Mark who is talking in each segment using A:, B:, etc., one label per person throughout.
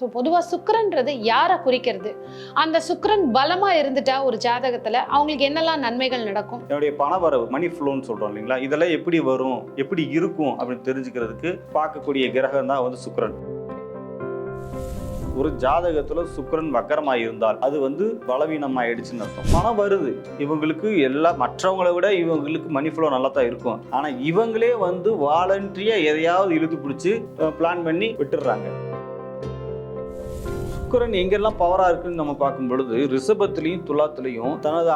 A: So பொதுவாக சுக்கரன்றது யாரை குறிக்கிறது? அந்த சுக்கிரன் பலமாக இருந்துட்டா ஒரு ஜாதகத்தில் அவங்களுக்கு என்னெல்லாம் நன்மைகள் நடக்கும்?
B: என்னுடைய பணவரவு மணி ஃப்ளோன்னு சொல்கிறோம் இல்லைங்களா? இதெல்லாம் எப்படி வரும்? எப்படி இருக்கும்? அப்படின்னு தெரிஞ்சுக்கிறதுக்கு பார்க்கக்கூடிய கிரகம் தான் வந்து சுக்கரன். ஒரு ஜாதகத்துல சுக்கரன் வக்கரமாக இருந்தால் அது வந்து பலவீனமாயிடுச்சுன்னு அர்த்தம். பணம் வருது. இவங்களுக்கு எல்லா மற்றவங்களை விட இவங்களுக்கு மணி ஃப்ளோ நல்லா தான் இருக்கும். ஆனால் இவங்களே வந்து வாலண்டரியா எதையாவது இழுத்து பிடிச்சி பிளான் பண்ணி விட்டுடுறாங்க. சுக்கரன் எங்கெல்லாம் பவரா இருக்குன்னு நம்ம பார்க்கும் பொழுது ரிஷபத்திலையும் துலாத்திலையும் தனது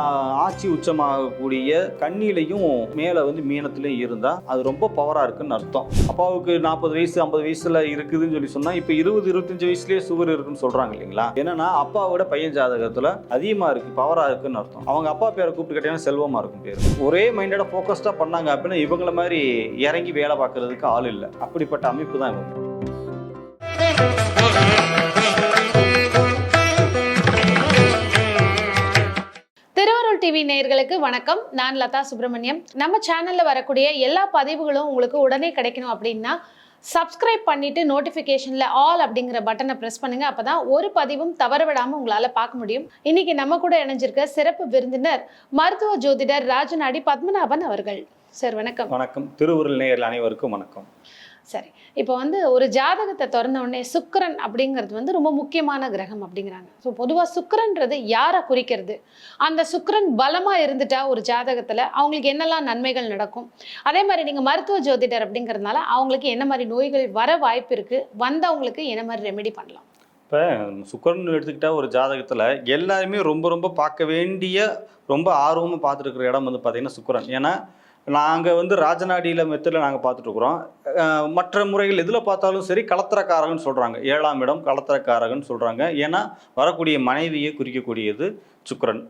B: ஆட்சி உச்சமாகக்கூடிய கண்ணிலையும் மேல வந்து மீனத்திலையும் இருந்தா அது ரொம்ப பவரா இருக்குன்னு அர்த்தம். அப்பாவுக்கு நாற்பது வயசு ஐம்பது வயசுல இருக்குதுன்னு சொல்லி சொன்னா இப்ப இருபது இருபத்தஞ்சு வயசுலயே சுகர் இருக்குன்னு சொல்றாங்க இல்லைங்களா? என்னன்னா அப்பாவோட பையன் ஜாதகத்துல அதிகமா இருக்கு பவரா இருக்குன்னு அர்த்தம். அவங்க அப்பா பேரை கூப்பிட்டு கேட்டீங்கன்னா செல்வமா இருக்கும் பேர். ஒரே மைண்டோட ஃபோக்கஸ்டா பண்ணாங்க அப்படின்னா இவங்கள மாதிரி இறங்கி வேலை பார்க்கறதுக்கு ஆள் இல்லை. அப்படிப்பட்ட அமைப்பு தான் இவங்க.
A: வணக்கம். நான் லதா சுப்பிரமணியம் நம்ம சேனல்ல வரக்கூடிய எல்லா பதிவுகளும் உங்களுக்கு உடனே கிடைக்கணும் அப்படின்னா சப்ஸ்கிரைப் பண்ணிட்டு நோட்டிஃபிகேஷன்ல ஆல் அப்படிங்கிற பட்டனை பிரஸ் பண்ணுங்க. அப்பதான் ஒரு பதிவும் தவற விடாம உங்களால பார்க்க முடியும். இன்னைக்கு நம்ம கூட இணைஞ்சிருக்க சிறப்பு விருந்தினர் மருத்துவ ஜோதிடர் ராஜநாடி பத்மநாபன் அவர்கள். சார் வணக்கம்.
B: வணக்கம். திருவுருள் நேயர்கள் அனைவருக்கும் வணக்கம்.
A: சரி. இப்போ வந்து ஒரு ஜாதகத்தை திறந்த உடனே சுக்கரன் அப்படிங்கிறது வந்து ரொம்ப முக்கியமான கிரகம் அப்படிங்கிறாங்க. ஸோ பொதுவாக சுக்கரன்றது யாரை குறிக்கிறது? அந்த சுக்கரன் பலமாக இருந்துட்டா ஒரு ஜாதகத்தில் அவங்களுக்கு என்னெல்லாம் நன்மைகள் நடக்கும்? அதே மாதிரி நீங்கள் மருத்துவ ஜோதிடர் அப்படிங்கிறதுனால அவங்களுக்கு என்ன மாதிரி நோய்கள் வர வாய்ப்பு இருக்குது வந்தவங்களுக்கு என்ன மாதிரி ரெமெடி பண்ணலாம்?
B: இப்போ சுக்கரன் எடுத்துக்கிட்டால் ஒரு ஜாதகத்தில் எல்லாருமே ரொம்ப ரொம்ப பார்க்க வேண்டிய ரொம்ப ஆர்வமாக பார்த்துருக்குற இடம் வந்து பார்த்திங்கன்னா சுக்கரன். ஏன்னா நாங்கள் வந்து ராஜநாடியில் மெத்தில் நாங்கள் பார்த்துட்ருக்குறோம் மற்ற முறைகள் எதில் பார்த்தாலும் சரி கலத்தரக்காரகன்னு சொல்கிறாங்க ஏழாம் இடம் கலத்தரக்காரகன்னு சொல்கிறாங்க ஏன்னா வரக்கூடிய மனைவியை குறிக்கக்கூடியது சுக்கரன்.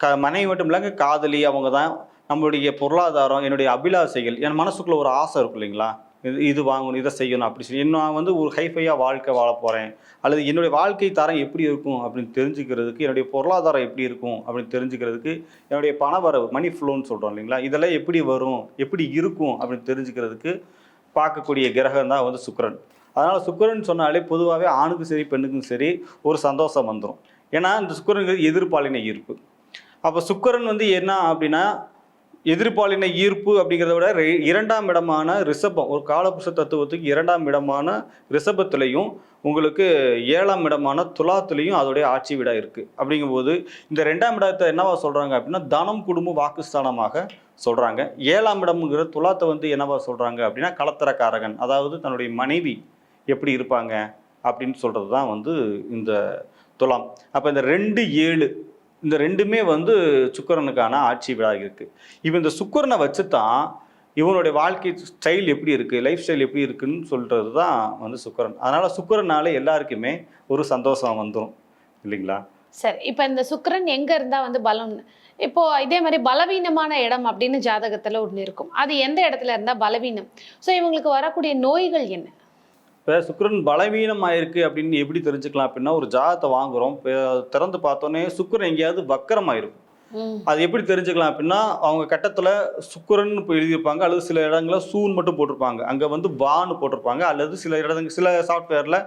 B: க மனைவி மட்டும் இல்லைங்க காதலி அவங்க தான் நம்மளுடைய பொருளாதாரம் என்னுடைய அபிலாசைகள் என் மனசுக்குள்ளே ஒரு ஆசை இருக்கும் இல்லைங்களா? இது இது வாங்கணும் இதை செய்யணும் அப்படி சொல்லி. நான் வந்து ஒரு ஹைஃபையாக வாழ்க்கை வாழ போகிறேன் அல்லது என்னுடைய வாழ்க்கை தரம் எப்படி இருக்கும் அப்படின்னு தெரிஞ்சுக்கிறதுக்கு என்னுடைய பொருளாதாரம் எப்படி இருக்கும் அப்படின்னு தெரிஞ்சுக்கிறதுக்கு என்னுடைய பணவரவு மணி ஃப்ளோன்னு சொல்கிறோம் இல்லைங்களா? இதெல்லாம் எப்படி வரும் எப்படி இருக்கும் அப்படின்னு தெரிஞ்சுக்கிறதுக்கு பார்க்கக்கூடிய கிரகம் தான் வந்து சுக்கரன். அதனால் சுக்கிரன் சொன்னாலே பொதுவாகவே ஆணுக்கும் சரி பெண்ணுக்கும் சரி ஒரு சந்தோஷம் வந்துடும் ஏன்னா இந்த சுக்கரனுக்கு எதிர்பாலின ஈர்ப்பு. அப்போ சுக்கரன் வந்து என்ன அப்படின்னா எதிர்பாலின ஈர்ப்பு அப்படிங்கிறத விட ரெ- இரண்டாம் இடமான ரிஷபம் ஒரு காலபுருஷ தத்துவத்துக்கு இரண்டாம் இடமான ரிஷபத்திலையும் உங்களுக்கு ஏழாம் இடமான துலாத்துலேயும் அதோடைய ஆட்சி விடா இருக்குது அப்படிங்கும்போது இந்த ரெண்டாம் இடத்தை என்னவா சொல்கிறாங்க அப்படின்னா தனம் குடும்பம் வாக்குஸ்தானமாக சொல்கிறாங்க ஏழாம் இடம்ங்கிற துலாத்தை வந்து என்னவா சொல்கிறாங்க அப்படின்னா கலத்தரக்காரகன் அதாவது தன்னுடைய மனைவி எப்படி இருப்பாங்க அப்படின்னு சொல்கிறது தான் வந்து இந்த துலாம். அப்போ இந்த ரெண்டு ஏழு இந்த ரெண்டுமே வந்து சுக்கரனுக்கான ஆட்சி விழா இருக்குது இவன் இந்த சுக்கரனை வச்சு தான் இவனுடைய வாழ்க்கை ஸ்டைல் எப்படி இருக்குது லைஃப் ஸ்டைல் எப்படி இருக்குன்னு சொல்கிறது தான் வந்து சுக்கரன். அதனால் சுக்கரனால எல்லாருக்குமே ஒரு சந்தோஷம் வந்துடும் இல்லைங்களா?
A: சரி இப்போ இந்த சுக்கரன் எங்க இருந்தா வந்து பலம்? இப்போ இதே மாதிரி பலவீனமான இடம் அப்படின்னு ஜாதகத்துல ஒன்று இருக்கும். அது எந்த இடத்துல இருந்தா பலவீனம்? ஸோ இவங்களுக்கு வரக்கூடிய நோய்கள் என்ன?
B: இப்போ சுக்கிரன் பலவீனம் ஆயிருக்கு அப்படின்னு எப்படி தெரிஞ்சுக்கலாம் அப்படின்னா ஒரு ஜாதத்தை வாங்குறோம். இப்ப திறந்து பார்த்தோன்னே சுக்கிரன் எங்கேயாவது வக்கரம் ஆயிருக்கும்
A: ம்.
B: அது எப்படி தெரிஞ்சுக்கலாம் அப்படின்னா அவங்க கட்டத்தில் சுக்கிரன் இப்போ எழுதியிருப்பாங்க அல்லது சில இடங்களில் சூன் மட்டும் போட்டிருப்பாங்க. அங்கே வந்து வான்னு போட்டிருப்பாங்க அல்லது சில இடங்க சில சாஃப்ட்வேரில்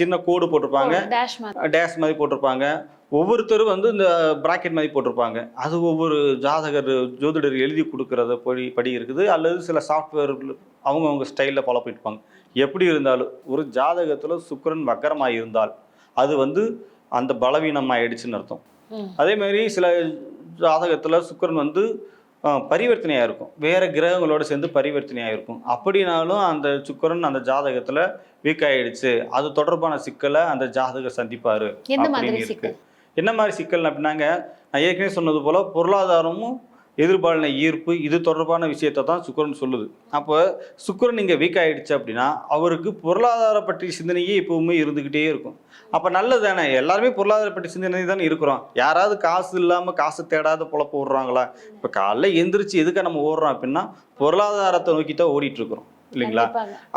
B: சின்ன கோடு போட்டிருப்பாங்க.
A: டேஷ் மாதிரி.
B: போட்டிருப்பாங்க. ஒவ்வொருத்தரும் வந்து இந்த பிராக்கெட் மாதிரி போட்டிருப்பாங்க. அது ஒவ்வொரு ஜாதகர் ஜோதிடர் எழுதி கொடுக்கறத படி படி இருக்குது. அல்லது சில சாஃப்ட்வேர் அவங்கவுங்க ஸ்டைலில் ஃபாலோ பண்ணிருப்பாங்க எப்படி இருந்தாலும் ஒரு ஜாதகத்தில் சுக்கிரன் வக்கரமாக இருந்தால் அது வந்து அந்த பலவீனம் ஆயிடுச்சுன்னு அர்த்தம் அதே மாதிரி சில ஜாதகத்தில் சுக்கிரன் வந்து பரிவர்த்தனையாக இருக்கும் வேற கிரகங்களோட சேர்ந்து பரிவர்த்தனையாக இருக்கும் அப்படின்னாலும் அந்த சுக்கிரன் அந்த ஜாதகத்தில் வீக் ஆயிடுச்சு அது தொடர்பான சிக்கலை அந்த ஜாதகர் சந்திப்பாரு. அப்படின்னு இருக்கு என்ன மாதிரி சிக்கல் அப்படின்னாங்க நான் ஏற்கனவே சொன்னது போல பொருளாதாரமும் எதிர்பாலின ஈர்ப்பு இது தொடர்பான விஷயத்தை தான் சுக்கிரன் சொல்லுது. அப்போ சுக்கிரன் இங்கே வீக் ஆயிடுச்சு அப்படின்னா அவருக்கு பொருளாதார பற்றிய சிந்தனையே எப்பவுமே இருந்துக்கிட்டே இருக்கும். அப்போ நல்லது தானே எல்லாருமே பொருளாதார பற்றி சிந்தனை தானே இருக்கிறோம். யாராவது காசு இல்லாமல் காசு தேடாத பொழப்பு ஓடுறாங்களா? இப்போ காலைல எந்திரிச்சு எதுக்கு நம்ம ஓடுறோம் அப்படின்னா பொருளாதாரத்தை நோக்கி தான் ஓடிட்டு இருக்கிறோம். இல்லைங்களா.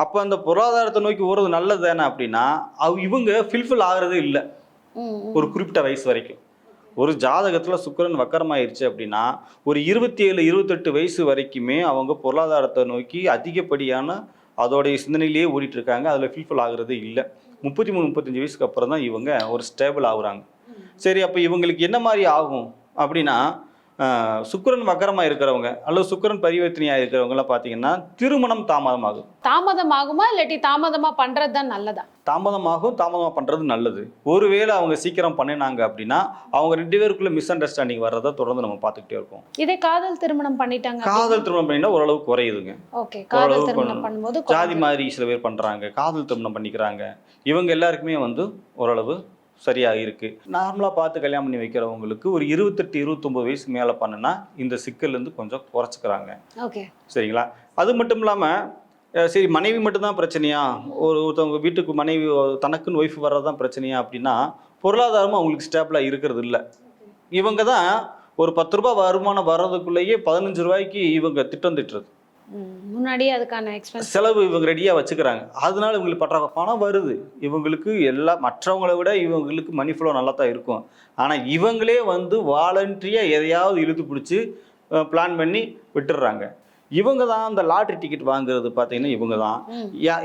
B: அப்போ அந்த பொருளாதாரத்தை நோக்கி ஓடுறது நல்லது தானே அப்படின்னா அவ இவங்க ஃபில்ஃபில் ஆகுறது இல்லை. ஒரு குறிப்பிட்ட வயசு வரைக்கும். ஒரு ஜாதகத்தில் சுக்கிரன் வக்கரமாயிருச்சு அப்படின்னா ஒரு இருபத்தி ஏழு இருபத்தெட்டு வயசு வரைக்குமே அவங்க பொருளாதாரத்தை நோக்கி அதிகப்படியான அதோடைய சிந்தனையிலேயே ஓடிட்டு இருக்காங்க அதில் ஃபீல்ஃபுல் ஆகுறது இல்லை. முப்பத்தி மூணு முப்பத்தஞ்சு வயசுக்கு அப்புறம் தான் இவங்க ஒரு ஸ்டேபிள் ஆகுறாங்க. சரி அப்போ இவங்களுக்கு என்ன மாதிரி ஆகும்? அப்படின்னா சுக்கிரன் வக்கரமாக இருக்கிறவங்க அல்லது சுக்கிரன் பரிவர்த்தனையாக இருக்கிறவங்கலாம் பார்த்தீங்கன்னா திருமணம் தாமதமாகும்.
A: தாமதம் ஆகுமா இல்லாட்டி தாமதமா பண்றது தான் நல்லதா?
B: தாமதமாகும் தாமதமாக பண்ணுறது நல்லது. ஒருவேளை அவங்க சீக்கிரம் பண்ணினாங்க அப்படின்னா அவங்க ரெண்டு பேருக்குள்ள மிஸ் அண்டர்ஸ்டாண்டிங் வர்றதை தொடர்ந்து நம்ம பார்த்துக்கிட்டே இருக்கோம்
A: இதே காதல் திருமணம் பண்ணிட்டாங்க
B: காதல் திருமணம் பண்ணினா ஓரளவு குறையுதுங்க.
A: ஓகே காதல் திருமணம் பண்ணும்போது
B: ஜாதி. மாதிரி சில பேர் பண்ணுறாங்க காதல் திருமணம் பண்ணிக்கிறாங்க. இவங்க எல்லாருக்குமே வந்து ஓரளவு சரியாக இருக்குது நார்மலாக பார்த்து கல்யாணம் பண்ணி வைக்கிறவங்களுக்கு ஒரு இருபத்தெட்டு இருபத்தொம்பது வயசுக்கு மேலே பண்ணுனா இந்த சிக்கல்லேருந்து கொஞ்சம் குறைச்சிக்கிறாங்க.
A: ஓகே.
B: சரிங்களா? அது மட்டும் இல்லாமல் சரி மனைவி மட்டும்தான் பிரச்சனையா? ஒரு ஒருத்தவங்க வீட்டுக்கு மனைவி தனக்குன்னு ஒய்ஃப் வர்றது தான் பிரச்சனையா அப்படின்னா பொருளாதாரமும் அவங்களுக்கு ஸ்டேபிளாக இருக்கிறது இல்லை. இவங்க தான் ஒரு பத்து ரூபாய் வருமானம் வர்றதுக்குள்ளேயே பதினஞ்சு ரூபாய்க்கு இவங்க திட்டம் திட்டுறது.
A: முன்னாடியே அதுக்கான எக்ஸ்பென்ஸ்
B: செலவு இவங்க ரெடியாக வச்சுக்கிறாங்க. அதனால இவங்களுக்கு பற்றாக்குறை பணம் வருது. இவங்களுக்கு எல்லா மற்றவங்களை விட இவங்களுக்கு மணி ஃப்ளோ நல்லா தான் இருக்கும். ஆனால் இவங்களே வந்து வாலண்டரியாக எதையாவது இழுத்து பிடிச்சி பிளான் பண்ணி விட்டுடுறாங்க. இவங்க தான் அந்த லாட்ரி டிக்கெட் வாங்குறது பார்த்தீங்கன்னா இவங்க தான்.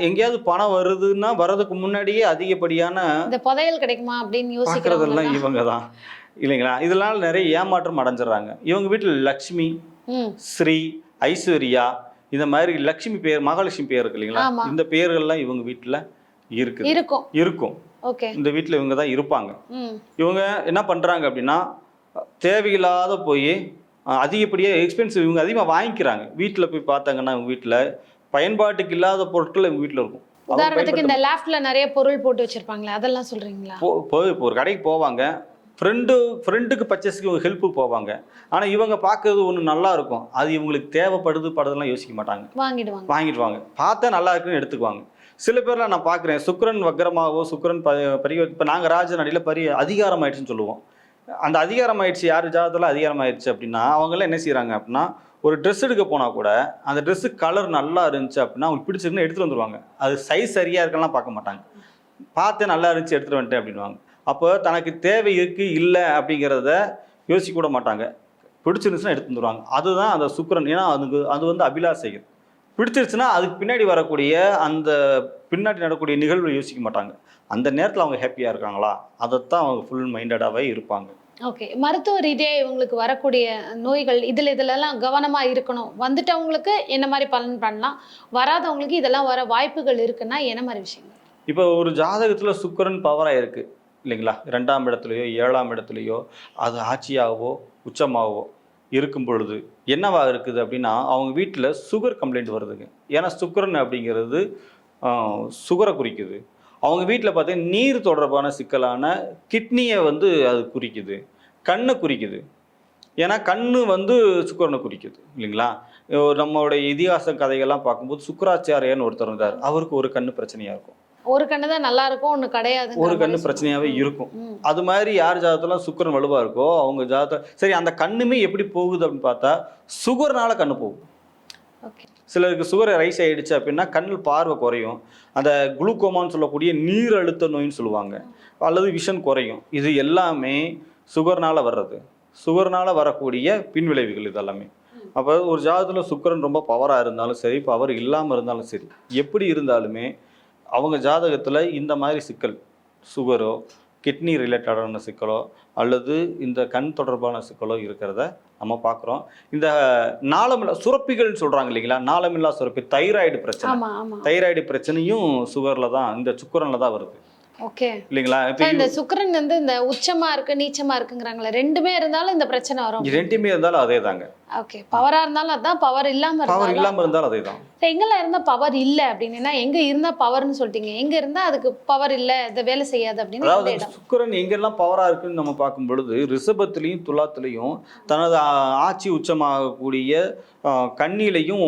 B: எங்கேயாவது பணம் வருதுன்னா வர்றதுக்கு முன்னாடியே அதிகப்படியான
A: இந்த புதையல் கிடைக்குமா அப்படின்னு யோசிக்கிறவங்க
B: இவங்க தான். இல்லைங்களா? இதனால நிறைய ஏமாற்றம் அடைஞ்சிடுறாங்க. இவங்க வீட்டில் லக்ஷ்மி ஸ்ரீ ஐஸ்வர்யா இந்த மாதிரி லக்ஷ்மி பேர் மகாலட்சுமி பேர் இருக்கு இல்லைங்களா. இந்த பேர்கள்லாம் இவங்க வீட்டில் இருக்குது.
A: இருக்கும்.
B: இருக்கும்.
A: ஓகே.
B: இந்த வீட்டில் இவங்க தான் இருப்பாங்க. இவங்க என்ன பண்ணுறாங்க அப்படின்னா தேவையில்லாத போய் அதிகப்படியாக எக்ஸ்பென்சிவ் இவங்க அதிகமாக வாங்கிக்கிறாங்க. வீட்டில் போய் பார்த்தாங்கன்னா இவங்க வீட்டில் பயன்பாட்டுக்கு இல்லாத பொருட்கள் இவங்க வீட்டில் இருக்கும்.
A: உதாரணத்துக்கு இந்த லேஃப்ட்ல நிறைய பொருள் போட்டு வச்சிருப்பாங்களே அதெல்லாம் சொல்றீங்களா?
B: இப்போ ஒரு கடைக்கு போவாங்க. ஃப்ரெண்டு ஃப்ரெண்டுக்கு பர்ச்சேஸ்க்கு இவங்க ஹெல்ப்புக்கு போவாங்க. ஆனால் இவங்க பார்க்கறது ஒன்று நல்லா இருக்கும். அது இவங்களுக்கு தேவைப்படுது படுறதெல்லாம் யோசிக்க மாட்டாங்க.
A: வாங்கிடுவாங்க.
B: வாங்கிட்டு வாங்க பார்த்தா நல்லா இருக்குன்னு எடுத்துக்குவாங்க. சில பேர்லாம் நான் பார்க்குறேன் சுக்கிரன் வக்ரமாகவோ சுக்கிரன் ப பரி இப்போ நாங்கள் ராஜநடியில் பரி அதிகாரம் ஆயிடுச்சுன்னு சொல்லுவோம். அந்த அதிகாரம் ஆயிடுச்சு யார் ஜாதத்தில் அதிகாரம் ஆயிடுச்சு அப்படின்னா அவங்களாம் என்ன செய்கிறாங்க அப்படின்னா ஒரு ட்ரெஸ் எடுக்க போனால் கூட அந்த ட்ரெஸ்ஸு கலர் நல்லா இருந்துச்சு அப்படின்னா அவங்களுக்கு பிடிச்சிருக்குன்னு எடுத்துகிட்டு வந்துருவாங்க. அது சைஸ் சரியாக இருக்கலாம் பார்க்க மாட்டாங்க. பார்த்தேன் நல்லா இருந்துச்சு எடுத்துகிட்டு வந்துட்டேன் அப்படின்வாங்க அப்போ தனக்கு தேவை இருக்குது இல்லை அப்படிங்கிறத யோசிக்க கூட மாட்டாங்க. பிடிச்சிருந்துச்சுன்னா எடுத்து வந்துருவாங்க அதுதான் அந்த சுக்கிரன். ஏன்னா அதுக்கு அது வந்து அபிலாசைகள். பிடிச்சிருச்சுன்னா அதுக்கு பின்னாடி வரக்கூடிய அந்த பின்னாடி நடக்கக்கூடிய நிகழ்வை யோசிக்க மாட்டாங்க. அந்த நேரத்தில் அவங்க ஹாப்பியாக இருக்காங்களா? அதைத்தான் அவங்க ஃபுல் மைண்டடாகவே இருப்பாங்க.
A: ஓகே மருத்துவ ரீதியா இவங்களுக்கு வரக்கூடிய நோய்கள் இதுல இதுலலாம் கவனமா இருக்கணும். வந்துட்டவங்களுக்கு என்ன மாதிரி பலன் பண்ணலாம்? வராதவங்களுக்கு இதெல்லாம் வர வாய்ப்புகள் இருக்குன்னா என்ன மாதிரி விஷயங்கள்?
B: இப்போ ஒரு ஜாதகத்தில் சுக்கிரன் பவராக இருக்குது இல்லைங்களா? ரெண்டாம் இடத்துலையோ ஏழாம் இடத்துலையோ அது ஆட்சியாகவோ உச்சமாகவோ இருக்கும் பொழுது என்னவாக இருக்குது அப்படின்னா அவங்க வீட்டில் சுகர் கம்ப்ளைண்ட் வருதுங்க. ஏன்னா சுக்கரன் அப்படிங்கிறது சுகரை குறிக்குது. அவங்க வீட்டில் பார்த்தீங்கன்னா நீர் தொடர்பான சிக்கலான கிட்னியை வந்து அது குறிக்குது. கண்ணை குறிக்குது. ஏன்னா கண்ணு வந்து சுக்கிரனை குறிக்குது இல்லைங்களா? நம்மளுடைய இதிகாச கதைகள்லாம் பார்க்கும்போது சுக்கராச்சாரியன்னு ஒருத்தர் இருந்தார். அவருக்கு ஒரு கண்ணு பிரச்சனையாக இருக்கும்.
A: ஒரு கண்ணு தான் நல்லா இருக்கும் ஒண்ணு கிடையாது
B: ஒரு கண்ணு பிரச்சனையாவே இருக்கும். அது மாதிரி யார் ஜாதகத்துல சுக்கிரன் வலுவா இருக்கோ அவங்க ஜாதகம் சரி அந்த கண்ணுமே எப்படி போகுது அப்படின்னு பார்த்தா சுகர்னால கண்ணு போகும். சிலருக்கு சுகர் ரைஸ் ஆயிடுச்சு அப்படின்னா கண்ணில் பார்வை குறையும். அந்த குளுக்கோமான்னு சொல்லக்கூடிய நீர் அழுத்த நோயின்னு சொல்லுவாங்க. அல்லது விஷன் குறையும். இது எல்லாமே சுகர்னால வர்றது. சுகர்னால வரக்கூடிய பின்விளைவுகள் இது எல்லாமே அப்போ ஒரு ஜாதகத்தில் சுக்கிரன் ரொம்ப பவராக இருந்தாலும் சரி பவர் இல்லாமல் இருந்தாலும் சரி எப்படி இருந்தாலுமே அவங்க ஜாதகத்தில் இந்த மாதிரி சிக்கல் சுகரோ கிட்னி ரிலேட்டடான சிக்கலோ அல்லது இந்த கண் தொடர்பான சிக்கலோ இருக்கிறத நம்ம பார்க்குறோம் இந்த நாளமில்லா சுரப்பிகள்னு சொல்கிறாங்க இல்லைங்களா? நாளமில்லா சுரப்பி தைராய்டு பிரச்சனை. தைராய்டு பிரச்சனையும் சுகரில் தான் இந்த சுக்கரனில் தான் வருது.
A: ஓகே
B: இல்லைங்களா? இப்போ
A: இந்த சுக்கிரன் வந்து இந்த உச்சமா இருக்கு நீச்சமா இருக்குங்கிறாங்களே ரெண்டுமே இருந்தாலும் இந்த பிரச்சனை வரும்.
B: ரெண்டுமே இருந்தாலும் அதே தாங்க.
A: ஓகே பவரா இருந்தாலும் அதான் பவர் இல்லாம
B: பவர் இல்லாமல் இருந்தாலும் அதே தான்.
A: எங்கெல்லாம் இருந்தா பவர் இல்ல அப்படின்னா எங்க இருந்தா பவர்னு சொல்லிட்டீங்க? எங்க இருந்தா அதுக்கு பவர் இல்ல இந்த வேலை செய்யாது அப்படின்னு
B: அதாவது சுக்கிரன் எங்கெல்லாம் பவராக இருக்குன்னு நம்ம பார்க்கும் பொழுது ரிஷபத்துலேயும் துலாத்துலேயும் தனது ஆட்சி உச்சமாகக்கூடிய ஆ, கன்னியிலையும்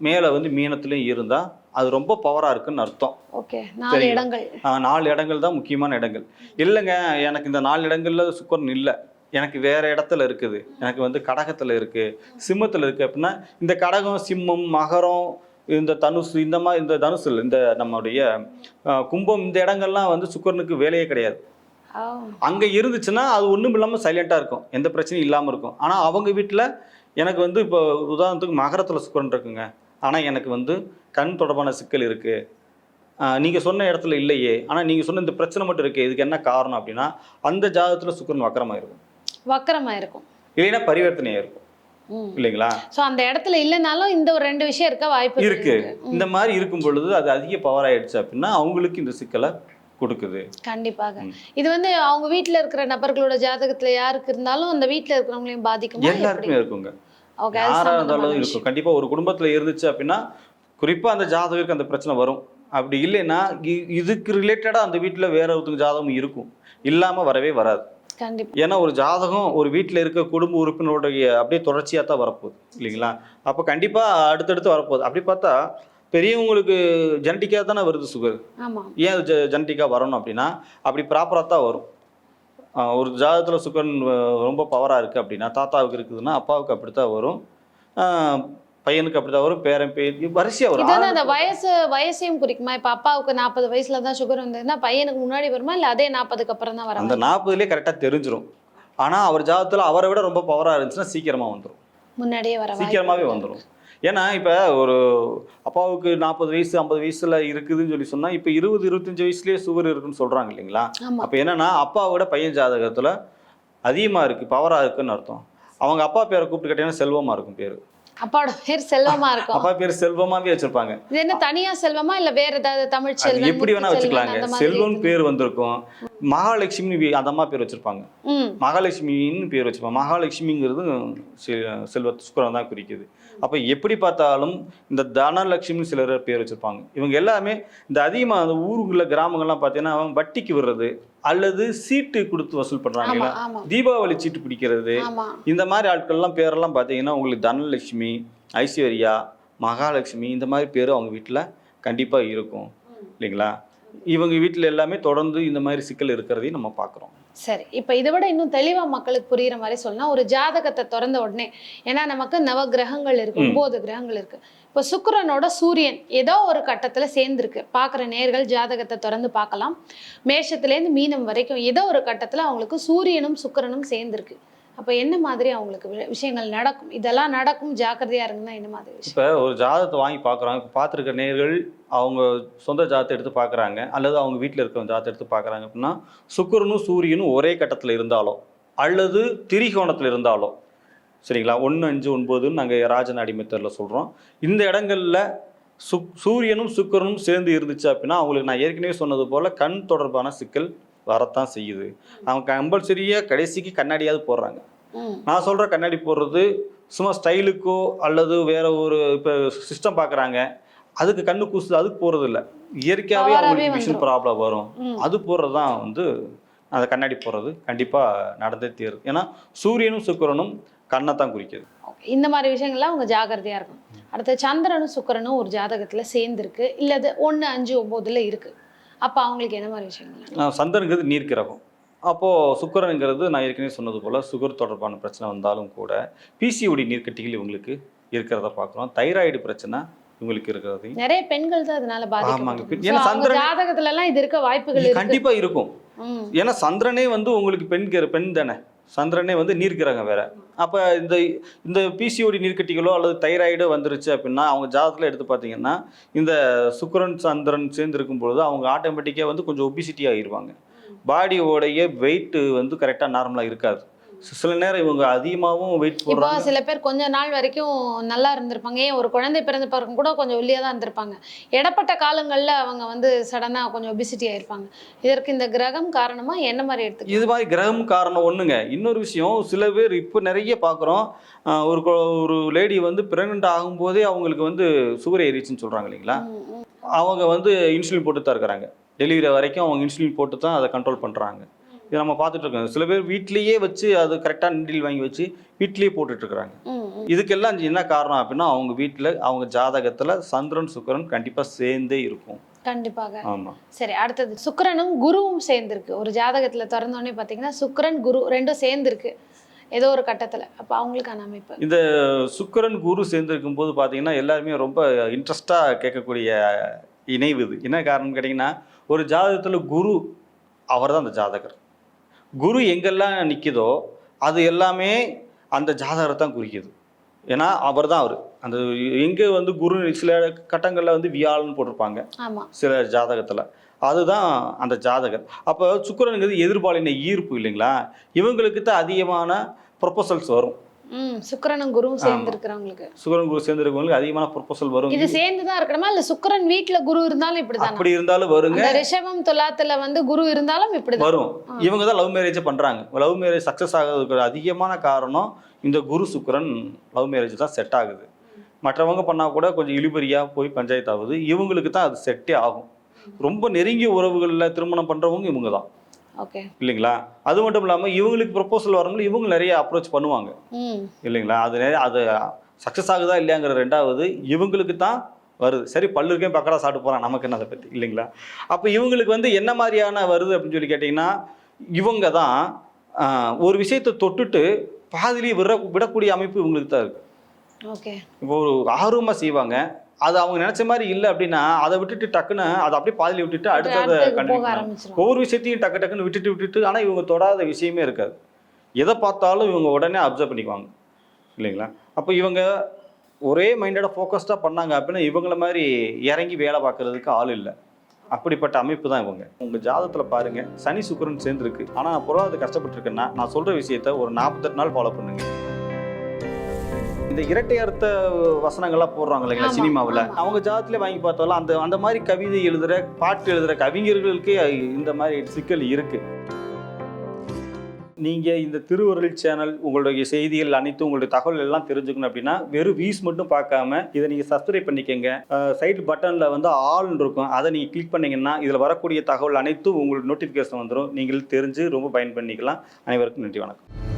B: மேலே வந்து மீனத்துலேயும் இருந்தால் அது ரொம்ப பவராக இருக்குன்னு அர்த்தம்.
A: ஓகே நாலு? இடங்கள்.
B: நாலு இடங்கள் தான் முக்கியமான இடங்கள். இல்லைங்க எனக்கு இந்த நாலு இடங்கள்ல சுக்கரன் இல்லை. எனக்கு வேற இடத்துல இருக்குது. எனக்கு வந்து கடகத்தில் இருக்கு. சிம்மத்தில் இருக்கு அப்படின்னா இந்த கடகம் சிம்மம் மகரம் இந்த தனுசு இந்த மாதிரி இந்த தனுசு இந்த நம்முடைய கும்பம் இந்த இடங்கள்லாம் வந்து சுக்கரனுக்கு வேலையே கிடையாது. அங்கே இருந்துச்சுன்னா அது ஒன்றும் இல்லாமல் சைலண்ட்டாக இருக்கும். எந்த பிரச்சனையும் இல்லாமல் இருக்கும். ஆனால் அவங்க வீட்டில் எனக்கு வந்து இப்போ உதாரணத்துக்கு மகரத்தில் சுக்கரன் இருக்குங்க. ஆனால் எனக்கு வந்து கண் தொடர்பான சிக்கல் இருக்குது நீங்கள் சொன்ன இடத்துல இல்லையே. ஆனால் நீங்கள் சொன்ன இந்த பிரச்சனை மட்டும் இருக்குது இதுக்கு என்ன காரணம் அப்படின்னா அந்த ஜாதகத்தில் சுக்கரன் வக்கரமாக இருக்கும்.
A: வக்கரமா இருக்கும்.
B: இல்லைன்னா பரிவர்த்தனையாக இருக்கும். இல்லைங்களா?
A: ஸோ அந்த இடத்துல இல்லைனாலும் இந்த ஒரு ரெண்டு விஷயம் இருக்க வாய்ப்பு
B: இருக்கு. இந்த மாதிரி இருக்கும் பொழுது அது அதிக பவர் ஆயிடுச்சு அப்படின்னா அவங்களுக்கு இந்த சிக்கலை கொடுக்குது.
A: கண்டிப்பாக. இது வந்து அவங்க வீட்ல இருக்கிற நபர்களோட ஜாதகத்துல யாருக்கு இருந்தாலும் அந்த வீட்ல இருக்கிறவங்களையும் பாதிக்குமா?
B: எல்லாருக்குமே இருக்குங்க.
A: ஓகே
B: யாரா இருந்தாலும் இருக்கும். கண்டிப்பா ஒரு குடும்பத்துல இருந்துச்சு அப்படின்னா குறிப்பா அந்த ஜாதகருக்கு அந்த பிரச்சனை வரும். அப்படி இல்லைன்னா இதுக்கு ரிலேட்டடா அந்த வீட்டுல வேற ஒருத்தங்க ஜாதகம் இருக்கும். இல்லாம வரவே வராது.
A: கண்டிப்பா.
B: ஏன்னா ஒரு ஜாதகம் ஒரு வீட்டில் இருக்க குடும்ப உறுப்பினருடைய அப்படியே தொடர்ச்சியாக தான் வரப்போகுது இல்லைங்களா? அப்போ கண்டிப்பாக அடுத்தடுத்து வரப்போகுது. அப்படி பார்த்தா பெரியவங்களுக்கு ஜெனட்டிக்காக தானே வருது சுகர் ஏன் ஜெனட்டிக்காக வரணும் அப்படின்னா அப்படி ப்ராப்பராக தான் வரும். ஒரு ஜாதகத்தில் சுகர் ரொம்ப பவராக இருக்குது அப்படின்னா தாத்தாவுக்கு இருக்குதுன்னா அப்பாவுக்கு அப்படி தான் வரும் பையனுக்கு அப்படி தான் வரும் பேரன் பேர் வரிசையாக வரும்.
A: அந்த வயசு வயசையும் குறிக்குமா? இப்ப அப்பாவுக்கு நாற்பது வயசுல தான் சுகர் வந்ததுன்னா பையனுக்கு முன்னாடி வருமா? இல்ல அதே நாற்பதுக்கு அப்புறம் தான்
B: அந்த
A: வர
B: நாற்பதுலேயே கரெக்டாக தெரிஞ்சிரும். ஆனால் அவர் ஜாதகத்தில் அவரை விட ரொம்ப பவராக இருந்துச்சுன்னா சீக்கிரமாக வந்துடும்
A: முன்னாடியே வர
B: சீக்கிரமாகவே. வந்துடும் ஏன்னா இப்போ ஒரு அப்பாவுக்கு நாற்பது வயசு ஐம்பது வயசுல இருக்குதுன்னு சொல்லி சொன்னா இப்போ இருபது இருபத்தஞ்சு வயசுலயே சுகர் இருக்குன்னு சொல்றாங்க இல்லைங்களா? அப்போ என்னன்னா அப்பாவோட பையன் ஜாதகத்துல அதிகமா இருக்கு பவரா இருக்குன்னு அர்த்தம். அவங்க அப்பா பேரை கூப்பிட்டு கேட்டீங்கன்னா செல்வமா இருக்கும் பேரு.
A: அப்பாவோட பேர் செல்வமா இருக்கும்.
B: அப்பா பேர் செல்வமாவே வச்சிருப்பாங்க.
A: இது என்ன தனியா செல்வமா இல்ல வேற ஏதாவது தமிழ்
B: அது
A: செல்வன்
B: எப்படி வேணா வச்சுக்கலாங்க. செல்வம்
A: இருக்குது.
B: பேர் வந்திருக்கும். மகாலட்சுமி அந்த அம்மா பேர் வச்சிருப்பாங்க. மகாலட்சுமின்னு பேர் வச்சுப்பாங்க மகாலட்சுமிங்கிறது செல்வ சுக்கரன் தான் குறிக்குது. அப்போ எப்படி பார்த்தாலும் இந்த தனலட்சுமின்னு சிலர் பேர் வச்சிருப்பாங்க. இவங்க எல்லாமே இந்த அதிகமாக அந்த ஊருங்களில் கிராமங்கள்லாம் பார்த்தீங்கன்னா வட்டிக்கு விடுறது அல்லது சீட்டு கொடுத்து வசூல்
A: ஆமா
B: பண்ணுறாங்க
A: ஆமா
B: தீபாவளி சீட்டு பிடிக்கிறது. இந்த மாதிரி ஆட்கள்லாம் பேரெல்லாம் பார்த்தீங்கன்னா உங்களுக்கு தனலட்சுமி ஐஸ்வர்யா மகாலட்சுமி இந்த மாதிரி பேர் அவங்க வீட்டில் கண்டிப்பாக இருக்கும். இல்லைங்களா? இவங்க வீட்டில் எல்லாமே தொடர்ந்து இந்த மாதிரி சிக்கல் இருக்கிறதையும் நம்ம பார்க்குறோம்
A: சரி இப்போ இதை விட இன்னும் தெளிவா மக்களுக்கு புரியுற மாதிரி சொல்லணும் ஒரு ஜாதகத்தை திறந்த உடனே ஏன்னா நமக்கு நவ கிரகங்கள் இருக்கு. ஒன்பது கிரகங்கள் இருக்கு. இப்போ சுக்கிரனோட சூரியன் ஏதோ ஒரு கட்டத்துல சேர்ந்திருக்கு. பார்க்குற நேர்கள் ஜாதகத்தை திறந்து பார்க்கலாம். மேஷத்துலேருந்து மீனம் வரைக்கும் ஏதோ ஒரு கட்டத்துல அவங்களுக்கு சூரியனும் சுக்கிரனும் சேர்ந்திருக்கு. அப்போ என்ன மாதிரி அவங்களுக்கு விஷயங்கள் நடக்கும்? இதெல்லாம் நடக்கும் ஜாக்கிரதையாக இருக்குன்னா என்ன மாதிரி
B: இப்போ ஒரு ஜாதகத்தை வாங்கி பார்க்குறாங்க இப்போ பார்த்துருக்க நேர்கள் அவங்க சொந்த ஜாதத்தை எடுத்து பார்க்குறாங்க அல்லது அவங்க வீட்டில் இருக்கிற ஜாதத்தை எடுத்து பார்க்குறாங்க அப்படின்னா சுக்கரனும் சூரியனும் ஒரே கட்டத்தில் இருந்தாலோ அல்லது திரிகோணத்தில் இருந்தாலோ சரிங்களா? ஒன்று அஞ்சு ஒன்பதுன்னு நாங்கள் ராஜன் மெத்தடில் சொல்கிறோம் இந்த இடங்களில் சுக் சூரியனும் சுக்கரனும் சேர்ந்து இருந்துச்சு அப்படின்னா அவங்களுக்கு நான் ஏற்கனவே சொன்னது போல் கண் தொடர்பான சிக்கல் வரத்தான் செய்யுது. அவங்க கம்பல்சரியாக கடைசிக்கு கண்ணாடியாவது போடுறாங்க. நான் சொல்கிற கண்ணாடி போடுறது சும்மா ஸ்டைலுக்கோ அல்லது வேற ஒரு இப்போ சிஸ்டம் பார்க்குறாங்க அதுக்கு கண்ணு கூசுது அதுக்கு போகிறது இல்லை இயற்கையாகவே அவங்களுக்கு விஷன். ப்ராப்ளம் வரும். அது போடுறது தான் வந்து அந்த கண்ணாடி போடுறது. கண்டிப்பாக நடந்தே தீரும். ஏன்னா சூரியனும் சுக்கிரனும் கண்ணை தான் குறிக்குது.
A: இந்த மாதிரி விஷயங்கள்லாம் அவங்க ஜாக்கிரதையா இருக்கும் அடுத்து சந்திரனும் சுக்கிரனும் ஒரு ஜாதகத்துல சேர்ந்திருக்கு. இல்லது ஒண்ணு அஞ்சு ஒன்பதுல இருக்கு. அப்ப அவங்களுக்கு என்ன மாதிரி விஷயங்கள்?
B: ஆஹ் சந்திரனுங்கிறது நீர் கிரகம் அப்போது சுக்கிரனுங்கிறது நான் ஏற்கனவே சொன்னது போல் சுகர் தொடர்பான பிரச்சனை வந்தாலும் கூட பிசிஓடி நீர்க்கட்டிகள் இவங்களுக்கு இருக்கிறத பார்க்குறோம். தைராய்டு பிரச்சனை இவங்களுக்கு இருக்கிறதையும்.
A: நிறைய பெண்கள் தான் அதனால
B: ஆமாங்க.
A: பாதிக்கப்படும்
B: ஏன்னா சந்திரன்
A: ஜாதகத்துல எல்லாம் இது இருக்க வாய்ப்புகள்
B: கண்டிப்பா இருக்கும். ஏன்னா சந்திரனே வந்து உங்களுக்கு பெண் பெண் தானே. சந்திரனே வந்து நீர்க்கிறாங்க வேற. அப்போ இந்த இந்த பிசிஓடி நீர்க்கட்டிகளோ அல்லது தைராய்டோ வந்துருச்சு அப்படின்னா அவங்க ஜாதகத்தில் எடுத்து பார்த்தீங்கன்னா இந்த சுக்கரன் சந்திரன் சேர்ந்து இருக்கும் பொழுது அவங்க ஆட்டோமேட்டிக்காக வந்து கொஞ்சம் ஒபிசிட்டி ஆகிருவாங்க. பாடியோடைய வெயிட்டு வந்து கரெக்டாக நார்மலாக இருக்காது. சில நேரம் இவங்க அதிகமாகவும் வெயிட் போடுறாங்க.
A: சில பேர் கொஞ்ச நாள் வரைக்கும் நல்லா இருந்திருப்பாங்க. ஏன் ஒரு குழந்தை பிறந்த பிறகு கூட கொஞ்சம் ஒல்லியா தான் இருந்திருப்பாங்க. இடப்பட்ட காலங்கள்ல அவங்க வந்து சடனா கொஞ்சம் ஒபிசிட்டி ஆயிருப்பாங்க. இதற்கு இந்த கிரகம் காரணமா என்ன மாதிரி எடுத்துக்கலாம்
B: இது மாதிரி கிரகம் காரணம் ஒண்ணுங்க. இன்னொரு விஷயம் சில பேர் இப்போ நிறைய பார்க்குறோம் ஒரு ஒரு லேடி வந்து பிரெக்னென்ட் ஆகும்போதே அவங்களுக்கு வந்து சுகர் ஏறிச்சுன்னு சொல்றாங்க இல்லைங்களா. அவங்க வந்து இன்சுலின் போட்டு தான் இருக்கிறாங்க. டெலிவரி வரைக்கும் அவங்க இன்சுலின் போட்டு தான் அதை கண்ட்ரோல் பண்ணுறாங்க இது நம்ம பார்த்துட்டு இருக்கோம் சில பேர் வீட்லேயே வச்சு அது கரெக்டாக நிடில் வாங்கி வச்சு வீட்லேயே
A: ம்.
B: இதுக்கெல்லாம் என்ன காரணம் அப்படின்னா அவங்க வீட்டில் அவங்க ஜாதகத்தில் சந்திரன் சுக்கிரன் கண்டிப்பாக சேர்ந்தே இருக்கும்.
A: கண்டிப்பாக.
B: ஆமாம்
A: சரி அடுத்தது சுக்கிரனும் குருவும் சேர்ந்திருக்கு. ஒரு ஜாதகத்துல திறந்தோடனே பாத்தீங்கன்னா சுக்கிரன் குரு ரெண்டும் சேர்ந்திருக்கு. ஏதோ ஒரு கட்டத்துல. அப்ப அவங்களுக்கான அமைப்பு.
B: இந்த சுக்கிரன் குரு சேர்ந்துருக்கும் போது பார்த்தீங்கன்னா எல்லாருமே ரொம்ப இன்ட்ரெஸ்டாக கேட்கக்கூடிய இணைவு இது. என்ன காரணம் கேட்டிங்கன்னா ஒரு ஜாதகத்தில் குரு அவர் தான் அந்த ஜாதகர். குரு எங்கெல்லாம் நிற்கிதோ அது எல்லாமே அந்த ஜாதகரை தான் குறிக்குது. ஏன்னா அவர் தான் அவர். அந்த எங்கே வந்து குரு சில கட்டங்களில் வந்து வியாழன்னு போட்டிருப்பாங்க. சில ஜாதகத்தில். அதுதான் அந்த ஜாதகர். அப்போ சுக்கிரனுங்கிறது எதிர்பாலின ஈர்ப்பு இல்லைங்களா? இவங்களுக்கு தான் அதிகமான ப்ரொபோசல்ஸ் வரும்.
A: சுக்கிரனும் குருவும் சேர்ந்து இருக்கிறவங்களுக்கு
B: சுக்கிரன் குரு சேர்ந்துருக்கவங்களுக்கு அதிகமான ப்ரொபோசல் வரும்
A: இது சேர்ந்துதான் இருக்கணுமா? இல்ல சுக்கிரன் வீட்ல குரு இருந்தாலும் இப்படிதானா?
B: அப்படி இருந்தாலும் வருங்க.
A: ரிஷபம் துலாத்துல வந்து குரு இருந்தாலும் இப்படிதான்.
B: வரும். இவங்க தான் லவ் மேரேஜ் பண்றாங்க. லவ் மேரேஜ் சக்ஸஸ் ஆகிறதுக்கு அதிகமான காரணம் இந்த குரு சுக்கிரன் லவ் மேரேஜ் தான் செட் ஆகுது. மற்றவங்க பண்ணா கூட கொஞ்சம் இழுபறியா போய் பஞ்சாயத்து ஆகுது இவங்களுக்கு தான் அது செட்டே ஆகும். ரொம்ப நெருங்கிய உறவுகளில் திருமணம் பண்றவங்க இவங்க தான்
A: ஓகே
B: இல்லைங்களா? அது மட்டும் இல்லாமல் இவங்களுக்கு ப்ரொப்போசல் வரும்போது இவங்க நிறைய அப்ரோச் பண்ணுவாங்க. இல்லைங்களா? அது நிறைய அது சக்ஸஸ் ஆகுதா இல்லையாங்கிற ரெண்டாவது இவங்களுக்கு தான் வருது. சரி பல்லு இருக்கேன் பக்கடா சாப்பிட்டு போகிறான் நமக்கு என்ன அதை பற்றி இல்லைங்களா? அப்போ இவங்களுக்கு வந்து என்ன மாதிரியான வருது அப்படின்னு சொல்லி கேட்டிங்கன்னா இவங்க தான் ஒரு விஷயத்தை தொட்டுட்டு பாதிலேயே விட விடக்கூடிய அமைப்பு இவங்களுக்கு தான் இருக்குது
A: ஓகே
B: இப்போ ஒரு ஆர்வமாக செய்வாங்க. அது அவங்க நினச்ச மாதிரி இல்லை அப்படின்னா அதை விட்டுட்டு டக்குன்னு அதை அப்படியே பாதியில் விட்டுட்டு அடுத்ததை கண்டிப்பாக ஒவ்வொரு விஷயத்தையும் டக்கு டக்குன்னு விட்டுட்டு விட்டுட்டு ஆனால் இவங்க தொடாத விஷயமே இருக்காது. எதை பார்த்தாலும் இவங்க உடனே அப்சர்வ் பண்ணிக்குவாங்க. இல்லைங்களா? அப்போ இவங்க ஒரே மைண்டடாக ஃபோக்கஸ்டாக பண்ணாங்க அப்படின்னா இவங்கள மாதிரி இறங்கி வேலை பார்க்கறதுக்கு ஆள் இல்லை. அப்படிப்பட்ட அமைப்பு தான் இவங்க. உங்கள் ஜாதகத்தில் பாருங்க சனி சுக்கிரன் சேர்ந்துருக்கு. ஆனால் நான் பொருளாதார கஷ்டப்பட்டிருக்கேன்னா நான் சொல்கிற விஷயத்த ஒரு நாற்பத்தெட்டு நாள் ஃபாலோ பண்ணுங்க. இந்த இரட்டை அர்த்த வசனங்கள்லாம் போடுறாங்க இல்லைங்களா சினிமாவில். அவங்க ஜாதத்திலே வாங்கி பார்த்தாலும் அந்த அந்த மாதிரி கவிதை எழுதுகிற பாட்டு எழுதுகிற கவிஞர்களுக்கே இந்த மாதிரி சிக்கல் இருக்கு. நீங்கள் இந்த திருவருள் சேனல் உங்களுடைய செய்திகள் அனைத்தும் உங்களுடைய தகவல் எல்லாம் தெரிஞ்சுக்கணும் அப்படின்னா வெறும் வியூஸ் மட்டும் பார்க்காம இதை நீங்கள் சப்ஸ்கிரைப் பண்ணிக்கங்க. சைடு பட்டனில் வந்து ஆல் இருக்கும். அதை நீங்கள் கிளிக் பண்ணீங்கன்னா இதில் வரக்கூடிய தகவல் அனைத்தும் உங்களுக்கு நோட்டிஃபிகேஷன் வந்துடும் நீங்கள் தெரிஞ்சு ரொம்ப பயன் பண்ணிக்கலாம். அனைவருக்கும் நன்றி வணக்கம்.